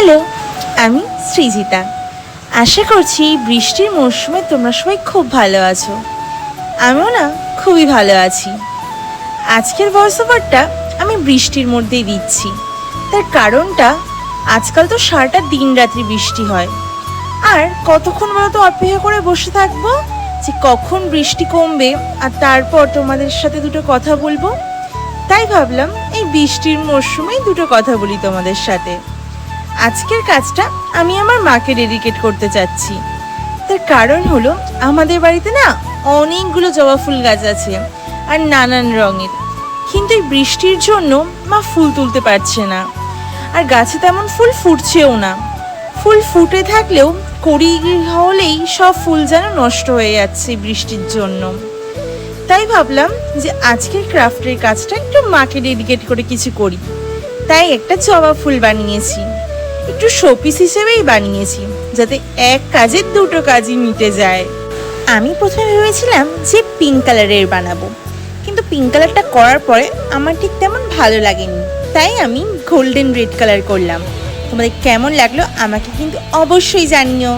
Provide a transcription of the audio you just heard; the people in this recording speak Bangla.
হ্যালো, আমি সৃজিতা। আশা করছি বৃষ্টির মরশুমে তোমরা সবাই খুব ভালো আছো। আমিও না খুবই ভালো আছি। আজকের ভয়েস ওভারটা আমি বৃষ্টির মধ্যেই দিচ্ছি। তার কারণটা, আজকাল তো সারাটা দিন রাত্রি বৃষ্টি হয়। আর কতক্ষণ বলো তো অপেক্ষা করে বসে থাকব? যে কখন বৃষ্টি কমবে আর তারপর তোমাদের সাথে দুটো কথা বলব? তাই ভাবলাম এই বৃষ্টির মরশুমেই দুটো কথা বলি তোমাদের সাথে। আজকের কাজটা আমি আমার মাকে ডেডিকেট করতে চাচ্ছি। তার কারণ হলো, আমাদের বাড়িতে না অনেকগুলো জবা ফুল গাছ আছে আর নানান রঙের। কিন্তু এই বৃষ্টির জন্য মা ফুল তুলতে পারছে না। আর গাছে তেমন ফুল ফুটছেও না। ফুল ফুটে থাকলেও কড়ি হলেই সব ফুল যেন নষ্ট হয়ে যাচ্ছে বৃষ্টির জন্য। তাই ভাবলাম যে আজকের ক্রাফটের কাজটা একটু মাকে ডেডিকেট করে কিছু করি। তাই একটা জবা ফুল বানিয়েছি। একটু শোপিস হিসেবেই বানিয়েছি, যাতে এক কাজের দুটো কাজই মিটে যায়। আমি প্রথমে ভেবেছিলাম যে পিঙ্ক কালারের বানাবো, কিন্তু পিঙ্ক কালারটা করার পরে আমার ঠিক তেমন ভালো লাগেনি। তাই আমি গোল্ডেন রেড কালার করলাম। তোমাদের কেমন লাগল আমাকে কিন্তু অবশ্যই জানিও।